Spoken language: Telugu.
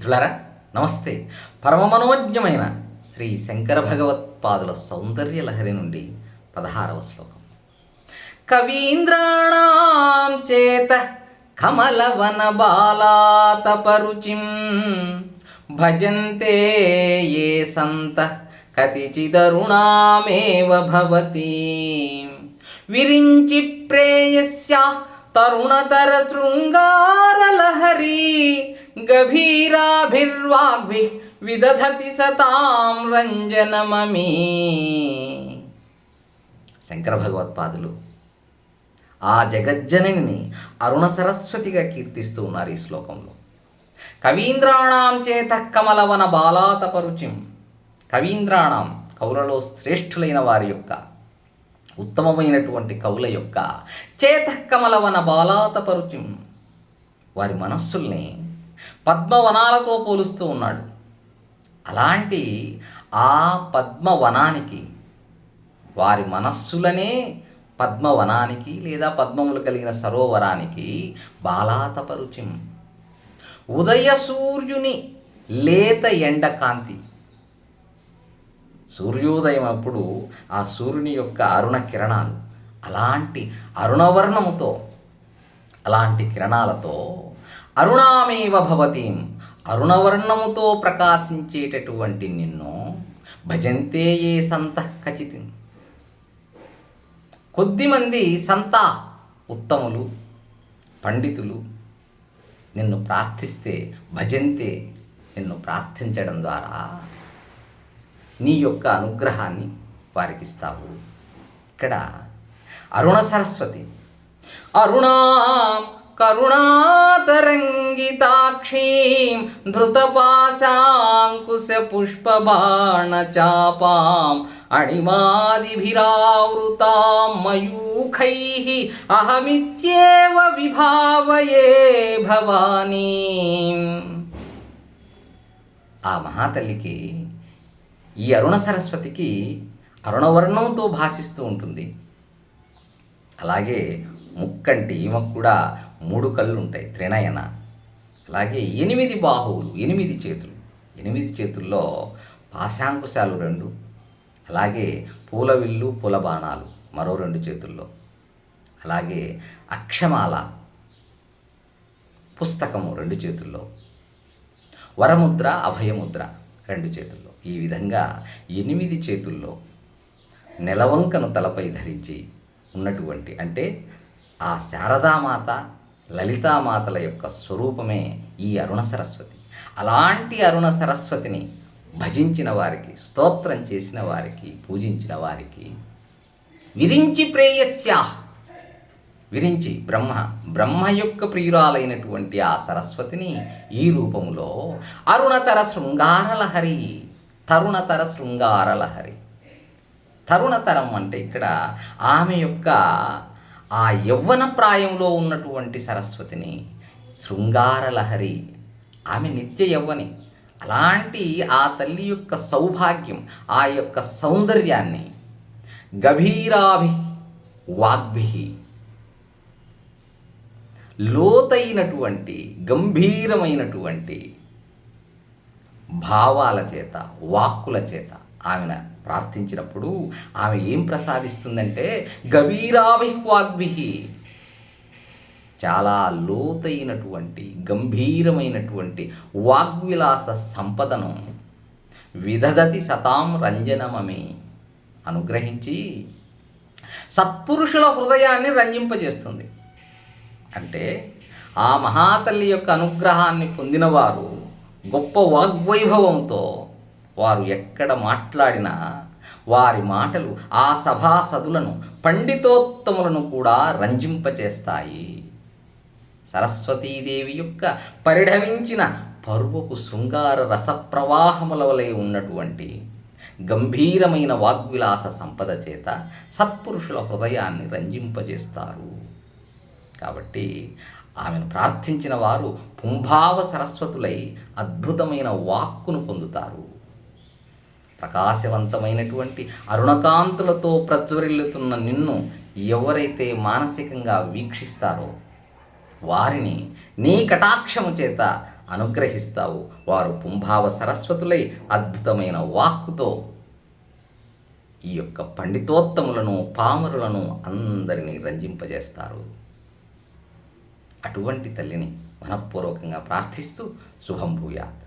మిత్రులారా నమస్తే. పరమ మనోజ్ఞమైన శ్రీ శంకర భగవత్పాదుల సౌందర్య లహరి నుండి పదహారవ శ్లోకం. కవీంద్రాణం చేత కమలవన బాలాతపరుచిం. భజంతే ఏ సంత కతిచిదరుణామేవ భవతి. విరించి ప్రేయస్యా తరుణతర శృంగారలహరీ గభీరాభిర్వాగ్భి విదధతి సతాం రంజనమమీ. శంకర భగవత్పాదులు ఆ జగజ్జనని అరుణ సరస్వతిగా కీర్తిస్తూ ఉన్నారు ఈ శ్లోకంలో. కవీంద్రాణం చేత కమలవన బాలాతపరుచిం. కవీంద్రాణం కౌరలో శ్రేష్ఠులైన వారి యొక్క ఉత్తమమైనటువంటి కవుల యొక్క చేత కమలవన బాలాతపరుచిం. వారి మనస్సుల్ని పద్మవనాలతో పోలుస్తూ ఉన్నాడు. అలాంటి ఆ పద్మవనానికి వారి మనస్సులనే పద్మవనానికి లేదా పద్మములు కలిగిన సరోవరానికి బాలాతపరుచిం. ఉదయ సూర్యుని లేత ఎండ కాంతి. సూర్యోదయం అప్పుడు ఆ సూర్యుని యొక్క అరుణ కిరణాలు అలాంటి అరుణవర్ణముతో అలాంటి కిరణాలతో అరుణామేవ భవతీం అరుణవర్ణముతో ప్రకాశించేటటువంటి నిన్ను భజంతే ఏ సంత ఖచ్చితం కొద్దిమంది సంత ఉత్తములు పండితులు నిన్ను ప్రార్థిస్తే భజంతే నిన్ను ప్రార్థించడం ద్వారా నీ యొక్క అనుగ్రహాన్ని వారికి ఇస్తావు ఇక్కడ అరుణ సరస్వతి. అరుణా కరుణాతరంగితాక్షీం ధృతపాశాంకుశ పుష్పబాణ చాపాం అణిమాదిభిరావృతాం మయూఖై అహమిత్యేవ విభావయే భవానీ. ఆ మహాతల్లికి ఈ అరుణ సరస్వతికి అరుణవర్ణంతో భాషిస్తూ ఉంటుంది. అలాగే ముక్కంటి ఈమెకు కూడా మూడు కళ్ళు ఉంటాయి త్రినయన. అలాగే ఎనిమిది బాహువులు ఎనిమిది చేతులు. ఎనిమిది చేతుల్లో పాశాంకుశాలు రెండు అలాగే పూల విల్లు పూల బాణాలు మరో రెండు చేతుల్లో. అలాగే అక్షమాల పుస్తకము రెండు చేతుల్లో. వరముద్ర అభయముద్ర రెండు చేతుల్లో. ఈ విధంగా ఎనిమిది చేతుల్లో నెలవంకను తలపై ధరించి ఉన్నటువంటి అంటే ఆ శారదామాత లలితామాతల యొక్క స్వరూపమే ఈ అరుణ సరస్వతి. అలాంటి అరుణ సరస్వతిని భజించిన వారికి స్తోత్రం చేసిన వారికి పూజించిన వారికి విరించి ప్రేయస్యా. విరించి బ్రహ్మ బ్రహ్మ యొక్క ప్రియురాలైనటువంటి ఆ సరస్వతిని ఈ రూపములో అరుణతర శృంగారలహరి తరుణతర శృంగారలహరి తరుణతరం అంటే ఇక్కడ ఆమె యొక్క ఆ యవ్వన ప్రాయంలో ఉన్నటువంటి సరస్వతిని శృంగారలహరి ఆమె నిత్య యవ్వని. అలాంటి ఆ తల్లి యొక్క సౌభాగ్యం ఆ యొక్క సౌందర్యాన్ని గభీరాభి వాగ్భి లోతైనటువంటి గంభీరమైనటువంటి భావాల చేత వాక్కుల చేత ఆమెను ప్రార్థించినప్పుడు ఆమె ఏం ప్రసాదిస్తుందంటే గభీరాభిహ్వాగ్భి చాలా లోతైనటువంటి గంభీరమైనటువంటి వాగ్విలాస సంపదను విదధతి సతాం రంజనమమి అనుగ్రహించి సత్పురుషుల హృదయాన్ని రంజింపజేస్తుంది. అంటే ఆ మహాతల్లి యొక్క అనుగ్రహాన్ని పొందినవారు గొప్ప వాగ్వైభవంతో వారు ఎక్కడ మాట్లాడినా వారి మాటలు ఆ సభాసదులను పండితోత్తములను కూడా రంజింపచేస్తాయి. సరస్వతీదేవి యొక్క పరిఢవించిన పరువపు శృంగార రసప్రవాహముల వలె ఉన్నటువంటి గంభీరమైన వాగ్విలాస సంపద చేత సత్పురుషుల హృదయాన్ని రంజింపజేస్తారు. కాబట్టి ఆమెను ప్రార్థించిన వారు పుంభావ సరస్వతులై అద్భుతమైన వాక్కును పొందుతారు. ప్రకాశవంతమైనటువంటి అరుణకాంతులతో ప్రజ్వరిల్లుతున్న నిన్ను ఎవరైతే మానసికంగా వీక్షిస్తారో వారిని నీ కటాక్షము చేత అనుగ్రహిస్తావు. వారు పుంభావ సరస్వతులై అద్భుతమైన వాక్కుతో ఈ యొక్క పండితోత్తములను పామరులను అందరినీ రంజింపజేస్తారు. అటువంటి తల్లిని మనఃపూర్వకంగా ప్రార్థిస్తూ శుభం భూయాత్.